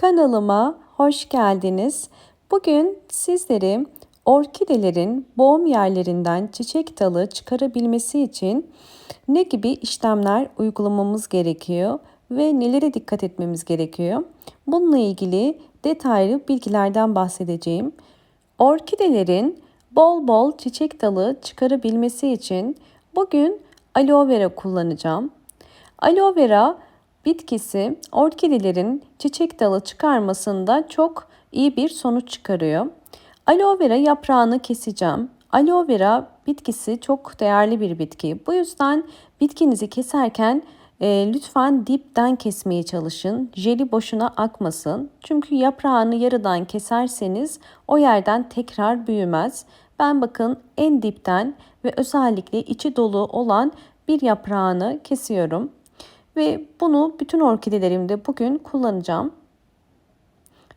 Kanalıma hoş geldiniz. Bugün sizlere orkidelerin boğum yerlerinden çiçek dalı çıkarabilmesi için ne gibi işlemler uygulamamız gerekiyor ve nelere dikkat etmemiz gerekiyor? Bununla ilgili detaylı bilgilerden bahsedeceğim. Orkidelerin bol bol çiçek dalı çıkarabilmesi için bugün aloe vera kullanacağım. Aloe vera bitkisi orkidelerin çiçek dalı çıkarmasında çok iyi bir sonuç çıkarıyor. Aloe vera yaprağını keseceğim. Aloe vera bitkisi çok değerli bir bitki. Bu yüzden bitkinizi keserken e, lütfen dipten kesmeye çalışın. Jeli boşuna akmasın. Çünkü yaprağını yarıdan keserseniz o yerden tekrar büyümez. Ben bakın en dipten ve özellikle içi dolu olan bir yaprağını kesiyorum. Ve bunu bütün orkidelerimde bugün kullanacağım.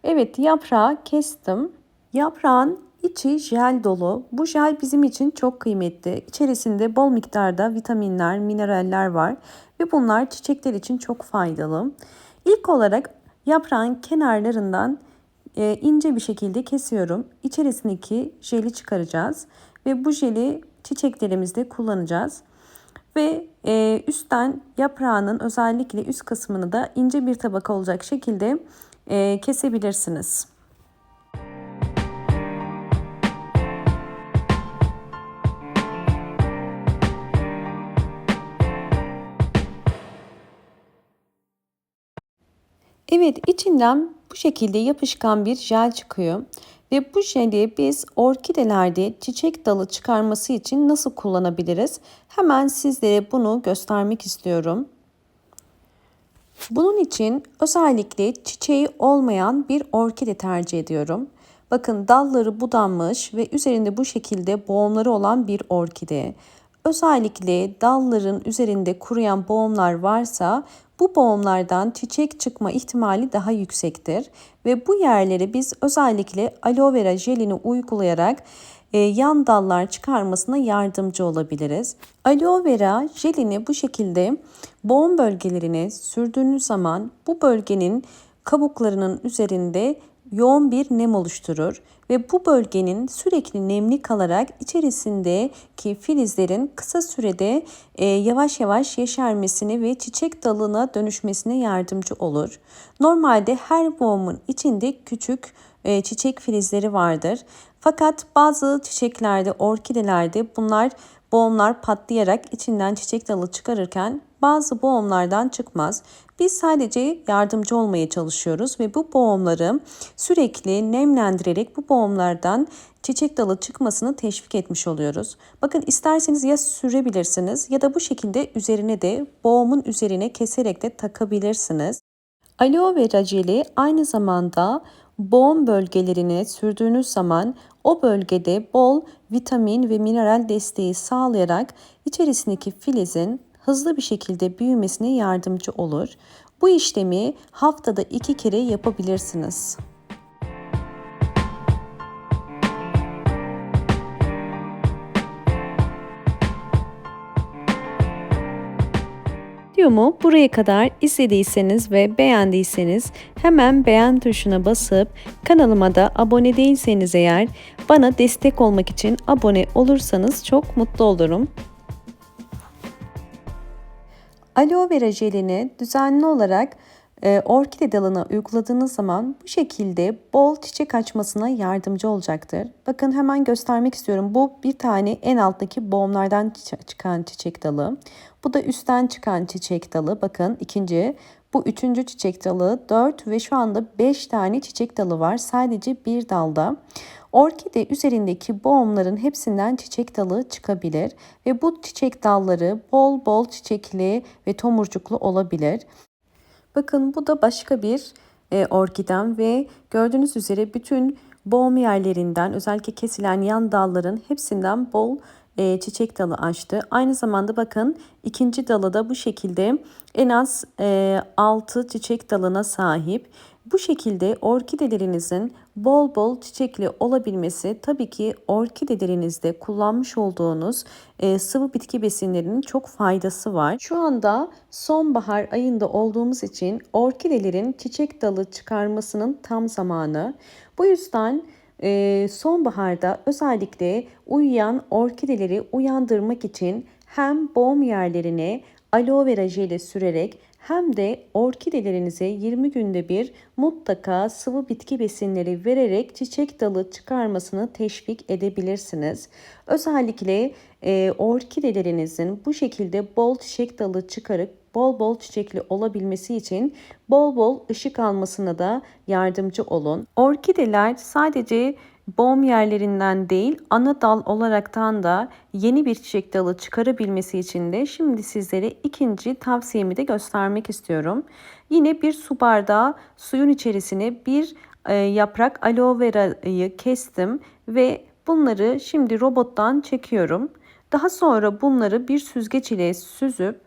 Evet yaprağı kestim. Yaprağın içi jel dolu. Bu jel bizim için çok kıymetli. İçerisinde bol miktarda vitaminler, mineraller var ve bunlar çiçekler için çok faydalı. İlk olarak yaprağın kenarlarından e, ince bir şekilde kesiyorum. İçerisindeki jeli çıkaracağız ve bu jeli çiçeklerimizde kullanacağız. Ve e, üstten yaprağının özellikle üst kısmını da ince bir tabaka olacak şekilde e, kesebilirsiniz. Evet içinden bu şekilde yapışkan bir jel çıkıyor. Ve bu jeli biz orkidelerde çiçek dalı çıkarması için nasıl kullanabiliriz? Hemen sizlere bunu göstermek istiyorum. Bunun için özellikle çiçeği olmayan bir orkide tercih ediyorum. Bakın dalları budanmış ve üzerinde bu şekilde boğumları olan bir orkide. Özellikle dalların üzerinde kuruyan boğumlar varsa bu boğumlardan çiçek çıkma ihtimali daha yüksektir ve bu yerlere biz özellikle aloe vera jelini uygulayarak e, yan dallar çıkarmasına yardımcı olabiliriz. Aloe vera jelini bu şekilde boğum bölgelerine sürdüğünüz zaman bu bölgenin kabuklarının üzerinde yoğun bir nem oluşturur ve bu bölgenin sürekli nemli kalarak içerisindeki filizlerin kısa sürede e, yavaş yavaş yeşermesine ve çiçek dalına dönüşmesine yardımcı olur. Normalde her boğumun içinde küçük e, çiçek filizleri vardır. Fakat bazı çiçeklerde, orkidelerde bunlar boğumlar patlayarak içinden çiçek dalı çıkarırken bazı boğumlardan çıkmaz. Biz sadece yardımcı olmaya çalışıyoruz ve bu boğumları sürekli nemlendirerek bu boğumlardan çiçek dalı çıkmasını teşvik etmiş oluyoruz. Bakın isterseniz ya sürebilirsiniz ya da bu şekilde üzerine de boğumun üzerine keserek de takabilirsiniz. Aloe vera jeli aynı zamanda boğum bölgelerine sürdüğünüz zaman o bölgede bol vitamin ve mineral desteği sağlayarak içerisindeki filizin hızlı bir şekilde büyümesine yardımcı olur. Bu işlemi haftada iki kere yapabilirsiniz. Videomu buraya kadar izlediyseniz ve beğendiyseniz hemen beğen tuşuna basıp kanalıma da abone değilseniz eğer bana destek olmak için abone olursanız çok mutlu olurum. Aloe vera jelini düzenli olarak e, orkide dalına uyguladığınız zaman bu şekilde bol çiçek açmasına yardımcı olacaktır. Bakın hemen göstermek istiyorum. Bu bir tane en alttaki boğumlardan çıkan çiçek dalı. Bu da üstten çıkan çiçek dalı. Bakın ikinci. Bu üçüncü çiçek dalı. Dört ve şu anda beş tane çiçek dalı var. Sadece bir dalda. Orkide üzerindeki boğumların hepsinden çiçek dalı çıkabilir ve bu çiçek dalları bol bol çiçekli ve tomurcuklu olabilir. Bakın bu da başka bir e, orkidem ve gördüğünüz üzere bütün boğum yerlerinden özellikle kesilen yan dalların hepsinden bol e, çiçek dalı açtı. Aynı zamanda bakın ikinci dalı da bu şekilde en az e, 6 çiçek dalına sahip Bu şekilde orkidelerinizin bol bol çiçekli olabilmesi tabii ki orkidelerinizde kullanmış olduğunuz e, sıvı bitki besinlerinin çok faydası var. Şu anda sonbahar ayında olduğumuz için orkidelerin çiçek dalı çıkarmasının tam zamanı. Bu yüzden e, sonbaharda özellikle uyuyan orkideleri uyandırmak için hem boğum yerlerine aloe vera jeli sürerek hem de orkidelerinize 20 günde bir mutlaka sıvı bitki besinleri vererek çiçek dalı çıkarmasını teşvik edebilirsiniz. Özellikle e, orkidelerinizin bu şekilde bol çiçek dalı çıkarıp bol bol çiçekli olabilmesi için bol bol ışık almasına da yardımcı olun. Orkideler sadece Boğum yerlerinden değil ana dal olaraktan da yeni bir çiçek dalı çıkarabilmesi için de şimdi sizlere ikinci tavsiyemi de göstermek istiyorum. Yine bir su bardağı suyun içerisine bir e, yaprak aloe vera'yı kestim ve bunları şimdi robottan çekiyorum. Daha sonra bunları bir süzgeç ile süzüp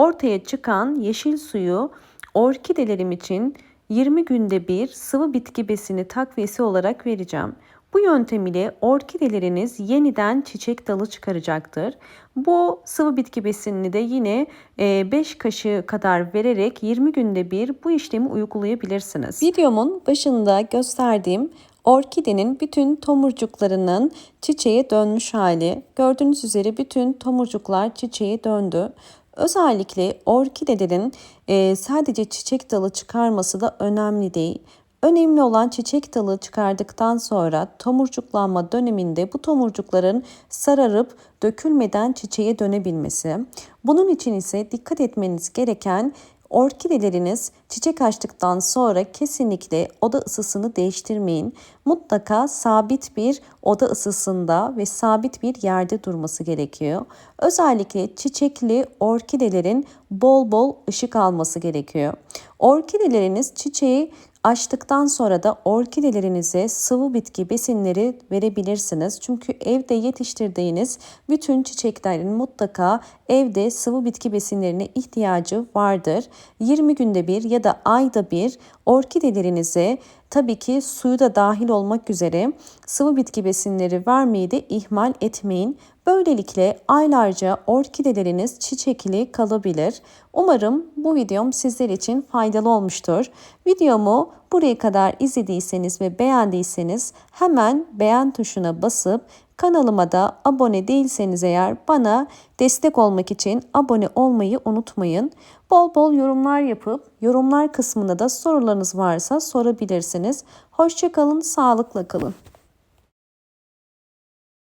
ortaya çıkan yeşil suyu orkidelerim için 20 günde bir sıvı bitki besini takviyesi olarak vereceğim. Bu yöntem ile orkideleriniz yeniden çiçek dalı çıkaracaktır. Bu sıvı bitki besinini de yine 5 e, kaşığı kadar vererek 20 günde bir bu işlemi uygulayabilirsiniz. Videomun başında gösterdiğim orkidenin bütün tomurcuklarının çiçeğe dönmüş hali. Gördüğünüz üzere bütün tomurcuklar çiçeğe döndü. Özellikle orkidelerin e, sadece çiçek dalı çıkarması da önemli değil. Önemli olan çiçek dalı çıkardıktan sonra tomurcuklanma döneminde bu tomurcukların sararıp dökülmeden çiçeğe dönebilmesi. Bunun için ise dikkat etmeniz gereken Orkideleriniz çiçek açtıktan sonra kesinlikle oda ısısını değiştirmeyin. Mutlaka sabit bir oda ısısında ve sabit bir yerde durması gerekiyor. Özellikle çiçekli orkidelerin bol bol ışık alması gerekiyor. Orkideleriniz çiçeği Açtıktan sonra da orkidelerinize sıvı bitki besinleri verebilirsiniz. Çünkü evde yetiştirdiğiniz bütün çiçeklerin mutlaka evde sıvı bitki besinlerine ihtiyacı vardır. 20 günde bir ya da ayda bir orkidelerinize tabii ki suyu da dahil olmak üzere sıvı bitki besinleri vermeyi de ihmal etmeyin. Böylelikle aylarca orkideleriniz çiçekli kalabilir. Umarım bu videom sizler için faydalı olmuştur. Videomu buraya kadar izlediyseniz ve beğendiyseniz hemen beğen tuşuna basıp kanalıma da abone değilseniz eğer bana destek olmak için abone olmayı unutmayın. Bol bol yorumlar yapıp yorumlar kısmında da sorularınız varsa sorabilirsiniz. Hoşçakalın, sağlıkla kalın.